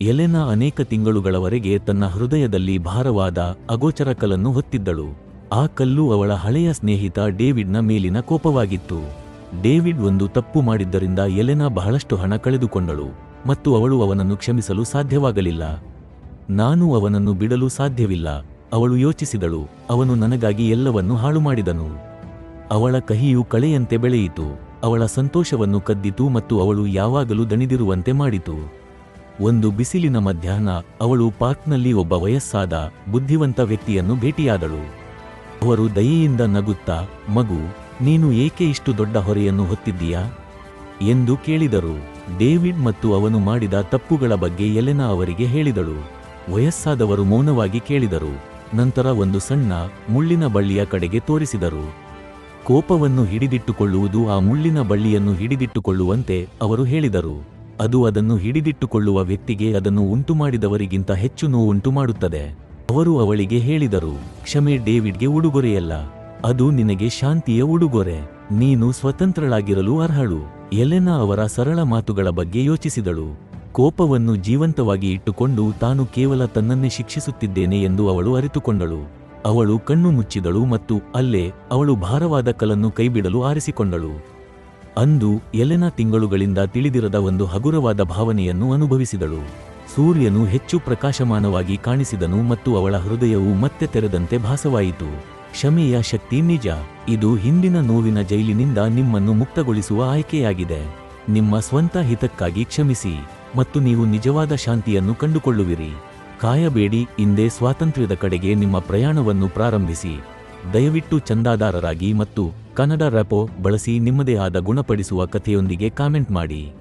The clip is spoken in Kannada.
ಎಲೆನಾ ಅನೇಕ ತಿಂಗಳುಗಳವರೆಗೆ ತನ್ನ ಹೃದಯದಲ್ಲಿ ಭಾರವಾದ ಅಗೋಚರ ಕಲ್ಲನ್ನು ಹೊತ್ತಿದ್ದಳು. ಆ ಕಲ್ಲು ಅವಳ ಹಳೆಯ ಸ್ನೇಹಿತ ಡೇವಿಡ್ನ ಮೇಲಿನ ಕೋಪವಾಗಿತ್ತು. ಡೇವಿಡ್ ಒಂದು ತಪ್ಪು ಮಾಡಿದ್ದರಿಂದ ಎಲೆನಾ ಬಹಳಷ್ಟು ಹಣ ಕಳೆದುಕೊಂಡಳು ಮತ್ತು ಅವಳು ಅವನನ್ನು ಕ್ಷಮಿಸಲು ಸಾಧ್ಯವಾಗಲಿಲ್ಲ. ನಾನು ಅವನನ್ನು ಬಿಡಲು ಸಾಧ್ಯವಿಲ್ಲ, ಅವಳು ಯೋಚಿಸಿದಳು, ಅವನು ನನಗಾಗಿ ಎಲ್ಲವನ್ನೂ ಹಾಳು ಮಾಡಿದನು. ಅವಳ ಕಹಿಯು ಕಳೆಯಂತೆ ಬೆಳೆಯಿತು, ಅವಳ ಸಂತೋಷವನ್ನು ಕದ್ದಿತು ಮತ್ತು ಅವಳು ಯಾವಾಗಲೂ ದಣಿದಿರುವಂತೆ ಮಾಡಿತು. ಒಂದು ಬಿಸಿಲಿನ ಮಧ್ಯಾಹ್ನ ಅವಳು ಪಾರ್ಕ್ನಲ್ಲಿ ಒಬ್ಬ ವಯಸ್ಸಾದ ಬುದ್ಧಿವಂತ ವ್ಯಕ್ತಿಯನ್ನು ಭೇಟಿಯಾದಳು. ಅವರು ದಯೆಯಿಂದ ನಗುತ್ತಾ, ಮಗು, ನೀನು ಏಕೆ ಇಷ್ಟು ದೊಡ್ಡ ಹೊರೆಯನ್ನು ಹೊತ್ತಿದ್ದೀಯಾ? ಎಂದು ಕೇಳಿದರು. ಡೇವಿಡ್ ಮತ್ತು ಅವನು ಮಾಡಿದ ತಪ್ಪುಗಳ ಬಗ್ಗೆ ಎಲೆನಾ ಅವರಿಗೆ ಹೇಳಿದಳು. ವಯಸ್ಸಾದವರು ಮೌನವಾಗಿ ಕೇಳಿದರು. ನಂತರ ಒಂದು ಸಣ್ಣ, ಮುಳ್ಳಿನ ಬಳ್ಳಿಯ ಕಡೆಗೆ ತೋರಿಸಿದರು. ಕೋಪವನ್ನು ಹಿಡಿದಿಟ್ಟುಕೊಳ್ಳುವುದು ಆ ಮುಳ್ಳಿನ ಬಳ್ಳಿಯನ್ನು ಹಿಡಿದಿಟ್ಟುಕೊಳ್ಳುವಂತೆ ಅವರು ಹೇಳಿದರು. ಅದು ಅದನ್ನು ಹಿಡಿದಿಟ್ಟುಕೊಳ್ಳುವ ವ್ಯಕ್ತಿಗೆ ಅದನ್ನು ಉಂಟುಮಾಡಿದವರಿಗಿಂತ ಹೆಚ್ಚು ನೋವುಂಟು ಮಾಡುತ್ತದೆ ಅವರು ಅವಳಿಗೆ ಹೇಳಿದರು, ಕ್ಷಮೆ ಡೇವಿಡ್ಗೆ ಉಡುಗೊರೆಯಲ್ಲ. ಅದು ನಿನಗೆ ಶಾಂತಿಯ ಉಡುಗೊರೆ. ನೀನು ಸ್ವತಂತ್ರಳಾಗಿರಲು ಅರ್ಹಳು. ಎಲೆನಾ ಅವರ ಸರಳ ಮಾತುಗಳ ಬಗ್ಗೆ ಯೋಚಿಸಿದಳು. ಕೋಪವನ್ನು ಜೀವಂತವಾಗಿ ಇಟ್ಟುಕೊಂಡು ತಾನು ಕೇವಲ ತನ್ನನ್ನೇ ಶಿಕ್ಷಿಸುತ್ತಿದ್ದೇನೆ ಎಂದು ಅವಳು ಅರಿತುಕೊಂಡಳು. ಅವಳು ಕಣ್ಣು ಮುಚ್ಚಿದಳು ಮತ್ತು ಅಲ್ಲೇ ಅವಳು ಭಾರವಾದ ಕಲನ್ನು ಕೈಬಿಡಲು ಆರಿಸಿಕೊಂಡಳು. ಅಂದು ಎಲೆನಾ ತಿಂಗಳುಗಳಿಂದ ತಿಳಿದಿರದ ಒಂದು ಹಗುರವಾದ ಭಾವನೆಯನ್ನು ಅನುಭವಿಸಿದಳು. ಸೂರ್ಯನು ಹೆಚ್ಚು ಪ್ರಕಾಶಮಾನವಾಗಿ ಕಾಣಿಸಿದನು ಮತ್ತು ಅವಳ ಹೃದಯವು ಮತ್ತೆ ತೆರೆದಂತೆ ಭಾಸವಾಯಿತು. ಕ್ಷಮೆಯ ಶಕ್ತಿ ನಿಜ, ಇದು ಹಿಂದಿನ ನೋವಿನ ಜೈಲಿನಿಂದ ನಿಮ್ಮನ್ನು ಮುಕ್ತಗೊಳಿಸುವ ಆಯ್ಕೆಯಾಗಿದೆ. ನಿಮ್ಮ ಸ್ವಂತ ಹಿತಕ್ಕಾಗಿ ಕ್ಷಮಿಸಿ ಮತ್ತು ನೀವು ನಿಜವಾದ ಶಾಂತಿಯನ್ನು ಕಂಡುಕೊಳ್ಳುವಿರಿ. ಕಾಯಬೇಡಿ ಇಂದೇ ಸ್ವಾತಂತ್ರ್ಯದ ಕಡೆಗೆ ನಿಮ್ಮ ಪ್ರಯಾಣವನ್ನು ಪ್ರಾರಂಭಿಸಿ. ದಯವಿಟ್ಟು ಚಂದಾದಾರರಾಗಿ ಮತ್ತು ಕನ್ನಡ ರ್ಯಾಪೋ ಬಳಸಿ ನಿಮ್ಮದೇ ಆದ ಗುಣಪಡಿಸುವ ಕಥೆಯೊಂದಿಗೆ ಕಾಮೆಂಟ್ ಮಾಡಿ.